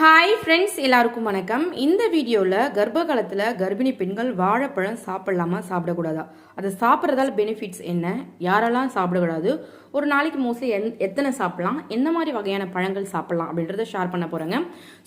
Hi friends எல்லாருக்கும் வணக்கம். இந்த வீடியோவில் கர்ப்ப காலத்தில் கர்ப்பிணி பெண்கள் வாழைப்பழம் சாப்பிடலாமா சாப்பிடக்கூடாதா? அதை சாப்பிட்றதால பெனிஃபிட்ஸ் என்ன? யாரெல்லாம் சாப்பிடக்கூடாது? ஒரு நாளைக்கு மோஸ்ட்லி எந் எத்தனை சாப்பிடலாம்? எந்த மாதிரி வகையான பழங்கள் சாப்பிடலாம் அப்படின்றத ஷேர் பண்ண போகிறேங்க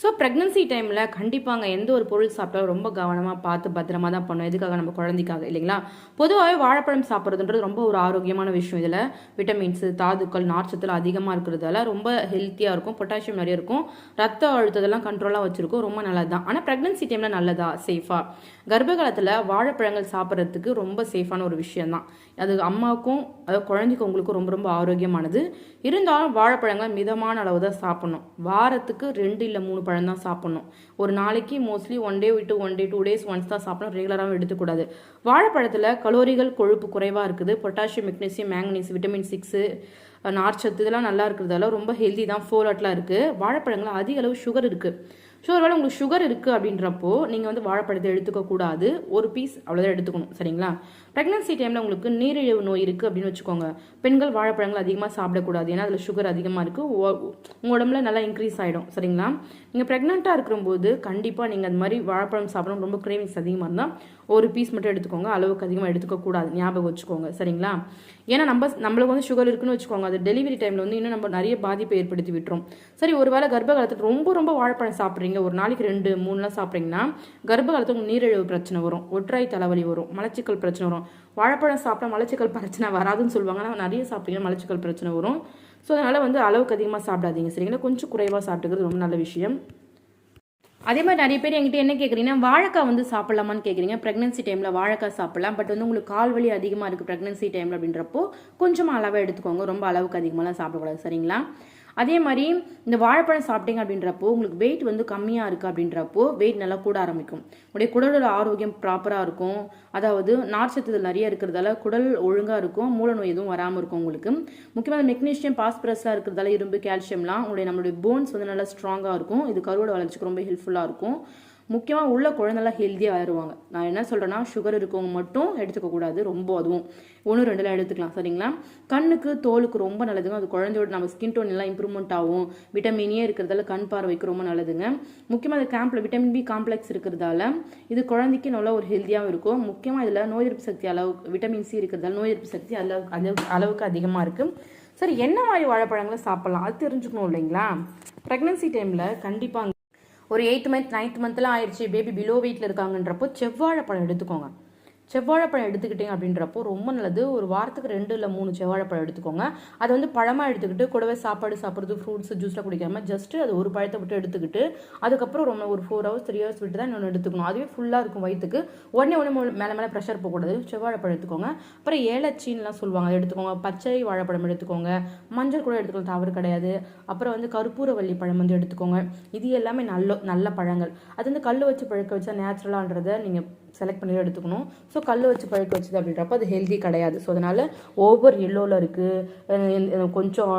ஸோ ப்ரெக்னன்சி டைமில் கண்டிப்பாங்க எந்த ஒரு பொருள் சாப்பிட்டாலும் ரொம்ப கவனமாக பார்த்து பத்திரமா தான் பண்ணணும். எதுக்காக? நம்ம குழந்தைக்காக இல்லைங்களா? பொதுவாகவே வாழைப்பழம் சாப்பிட்றதுன்றது ரொம்ப ஒரு ஆரோக்கியமான விஷயம் இதில். விட்டமின்ஸு தாதுக்கள் நார்ச்சத்தில் அதிகமாக இருக்கிறதால ரொம்ப ஹெல்த்தியாக இருக்கும் பொட்டாசியம் நிறைய இருக்கும். ரத்த இதெல்லாம் கண்ட்ரோலாக வச்சுருக்கும். ரொம்ப நல்லது தான் ஆனால் ப்ரெக்னன்சி டைமில் நல்லதா? சேஃபாக கர்ப்ப காலத்தில் வாழைப்பழங்கள் சாப்பிட்றதுக்கு ரொம்ப சேஃபான ஒரு விஷயந்தான் அது அம்மாவுக்கும் அதாவது குழந்தைக்கு உங்களுக்கும் ரொம்ப ரொம்ப ஆரோக்கியமானது. இருந்தாலும் வாழைப்பழங்கள் மிதமான அளவு தான் சாப்பிட்ணும். வாரத்துக்கு ரெண்டு இல்லை மூணு பழம் தான் சாப்பிட்ணும். ஒரு நாளைக்கு மோஸ்ட்லி ஒன் டே விட்டு one day two days once தான் சாப்பிடணும். ரெகுலராகவும் எடுத்துக்கூடாது. வாழைப்பழத்தில் கலோரிகள் கொழுப்பு குறைவாக இருக்குது. Potassium magnesium manganese vitamin six நார்ச்சத்து இதெல்லாம் நல்லா இருக்கிறதால ரொம்ப ஹெல்தி தான். ஃபோலட்லாம் இருக்குது வாழைப்பழங்கள் அதிக அளவு சுகர் இருக்குது ஸோ ஒருவேளை உங்களுக்கு சுகர் இருக்குது அப்படின்றப்போ நீங்கள் வந்து வாழைப்பழத்தை எடுத்துக்க கூடாது. ஒரு பீஸ் அவ்வளோதான் எடுத்துக்கணும் சரிங்களா? ப்ரெக்னன்சி டைமில் உங்களுக்கு நீரிழிவு நோய் இருக்குது அப்படின்னு வச்சுக்கோங்க. பெண்கள் வாழைப்பழங்கள் அதிகமாக சாப்பிடக்கூடாது. ஏன்னா அதில் சுகர் அதிகமாக இருக்குது உங்கள் உடம்புல நல்லா இன்க்ரீஸ் ஆகிடும் சரிங்களா? நீங்கள் ப்ரெக்னெண்ட்டாக இருக்கும்போது கண்டிப்பாக நீங்கள் அது மாதிரி வாழைப்பழம் சாப்பிடணும். ரொம்ப கிரேவிங்ஸ் அதிகமாக இருந்தால் ஒரு பீஸ் மட்டும் எடுத்துக்கோங்க. அளவுக்கு அதிகமாக எடுத்துக்கக்கூடாது ஞாபகம் வச்சுக்கோங்க சரிங்களா? ஏன்னா நம்ம நம்மளுக்கு வந்து சுகர் இருக்குன்னு வச்சுக்கோங்க. அது டெலிவரி டைமில் வந்து இன்னும் நம்ம நிறைய பாதிப்பை ஏற்படுத்தி விட்டுரும். சரி ஒரு வேளை கர்ப்ப காலத்தில் ரொம்ப ரொம்ப வாழைப்பழம் சாப்பிட்றீங்க ஒரு நாளைக்கு ரெண்டு மூணுலாம் சாப்பிட்றீங்கன்னா கர்ப்ப உங்களுக்கு நீரிழிவு பிரச்சனை வரும் ஒற்றாய் தலைவலி வரும் மலச்சிக்கல் பிரச்சனை வரும். வாழைப்பழம் சாப்பிட்டா மலச்சிக்கல் பிரச்சனை வராதுன்னு சொல்லுவாங்க. ஆனால் நிறைய சாப்பிட்டீங்கன்னா மலச்சிக்கல் பிரச்சனை வரும். ஸோ அதனால் வந்து அளவுக்கு அதிகமாக சாப்பிடாதீங்க. சரிங்களா? கொஞ்சம் குறைவாக சாப்பிட்டுக்கிறது ரொம்ப நல்ல விஷயம். அதே மாதிரி நிறைய பேர் என்கிட்ட என்ன கேட்குறீங்கன்னா வாழைக்காய் வந்து சாப்பிடலாமான்னு கேட்குறீங்க ப்ரெக்னன்சி டைமில் வாழைக்காய் சாப்பிடலாம். பட் வந்து உங்களுக்கு கால் வலி அதிகமாக இருக்குது ப்ரெக்னன்சி டைமில் அப்படின்றப்போ கொஞ்சமாக அளவாக எடுத்துக்கோங்க. ரொம்ப அளவுக்கு அதிகமாகலாம் சாப்பிடக்கூடாது. சரிங்களா? அதே மாதிரி இந்த வாழைப்பழம் சாப்பிட்டீங்க அப்படின்றப்போ உங்களுக்கு வெயிட் வந்து கம்மியாக இருக்குது அப்படின்றப்போ வெயிட் நல்லா கூட ஆரம்பிக்கும். உடைய குடலோட ஆரோக்கியம் ப்ராப்பராக இருக்கும். அதாவது நார்ச்சத்துகள் நிறைய இருக்கிறதால குடல் ஒழுங்காக இருக்கும் மூல நோய் எதுவும் வராமல் இருக்கும் உங்களுக்கு. முக்கியமாக மெக்னீஷியம் பாஸ்பரஸ்லாம் இருக்கிறதால இரும்பு கால்சியம்லாம் உங்களுடைய நம்மளுடைய போன்ஸ் வந்து நல்லா ஸ்ட்ராங்காக இருக்கும். இது கருவோட வளர்ச்சிக்கு ரொம்ப ஹெல்ப்ஃபுல்லாக இருக்கும். முக்கியமாக உள்ள குழந்தைலாம் ஹெல்த்தியாக ஆயிடுவாங்க நான் என்ன சொல்கிறேன்னா சுகர் இருக்கவங்க மட்டும் எடுத்துக்கக்கூடாது ரொம்ப அதுவும். ஒன்று ரெண்டுலாம் எடுத்துக்கலாம் சரிங்களா? கண்ணுக்கு தோலுக்கு ரொம்ப நல்லதுங்க. அது குழந்தையோட நம்ம ஸ்கின் டோன் எல்லாம் இம்ப்ரூவ்மெண்ட் ஆகும். விட்டமினே இருக்கிறதால கண் பார்வைக்கு ரொம்ப நல்லதுங்க. முக்கியமாக அது கேம்பில் விட்டமின் பி காம்ப்ளெக்ஸ் இருக்கிறதால இது குழந்தைக்கு நல்லா ஒரு ஹெல்த்தியாகவும் இருக்கும். முக்கியமாக இதில் நோய் எதிர்ப்பு சக்தி அளவு விட்டமின் சி இருக்கிறதால நோய் எதிர்ப்பு சக்தி அளவு அளவுக்கு அதிகமாக இருக்குது சரி என்ன மாதிரி வாழைப்பழங்களை சாப்பிட்லாம்? அது தெரிஞ்சுக்கணும் இல்லைங்களா? ப்ரெக்னன்சி டைமில் கண்டிப்பாக ஒரு எயித் மந்த் நைன்த் மந்த்லாம் ஆயிடுச்சு. பேபி பிலோ வெயிட்டில் இருக்காங்கன்றப்போ செவ்வாழைப்பழம் எடுத்துக்கோங்க. செவ்வாழைப்பழம் எடுத்துக்கிட்டீங்க அப்படின்றப்போ ரொம்ப நல்லது. ஒரு வாரத்துக்கு ரெண்டு இல்லை மூணு செவ்வாழைப்பழம் எடுத்துக்கோங்க. அதை வந்து பழமாக எடுத்துக்கிட்டு கூடவே சாப்பாடு சாப்பிட்றது ஃப்ரூட்ஸ் ஜூஸில் குடிக்காமல் ஜஸ்ட் அது ஒரு பழத்தை விட்டு எடுத்துக்கிட்டு அதுக்கப்புறம் ரொம்ப ஒரு ஃபோர் ஹவர்ஸ் த்ரீ ஹவர்ஸ் விட்டு தான் இன்னொன்று எடுத்துக்கணும். அதுவே ஃபுல்லாக இருக்கும் வயிற்றுக்கு உடனே உடனே மேலே மேலே ப்ரெஷர் போகக்கூடாது. செவ்வாழைப்பழம் எடுத்துக்கோங்க. அப்புறம் ஏலச்சின்லாம் சொல்லுவாங்க. அதை எடுத்துக்கோங்க. பச்சை வாழைப்பழம் எடுத்துக்கோங்க. மஞ்சள் கூட எடுத்துக்கலாம். தவறு கிடையாது. அப்புறம் வந்து கற்பூரவள்ளி பழம் வந்து எடுத்துக்கோங்க. இது எல்லாமே நல்ல நல்ல பழங்கள். அது வந்து கல் வச்சு பழுக்க வச்சா நேச்சுரலான்றதை நீங்கள் செலக்ட் பண்ணி எடுத்துக்கணும். ஸோ கல் வச்சு பழுக்க வச்சுது அப்படின்றப்ப அது ஹெல்தி கிடையாது. ஸோ அதனால் ஓவர் எல்லோவில் இருக்குது கொஞ்சம்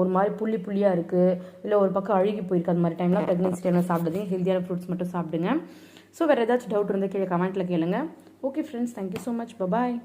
ஒரு மாதிரி புள்ளி புள்ளியாக இருக்குது இல்லை ஒரு பக்கம் அழுகி போயிருக்கு. அந்த மாதிரி டைம்லாம் ப்ரெக்னென்சி டைமில் சாப்பிடுங்க ஹெல்த்தியான ஃப்ரூட்ஸ் மட்டும் சாப்பிடுங்க. ஸோ வேறு ஏதாச்சும் டவுட் இருந்தால் கீழே கமெண்ட்டில் கேளுங்க. Okay friends thank you so much bye bye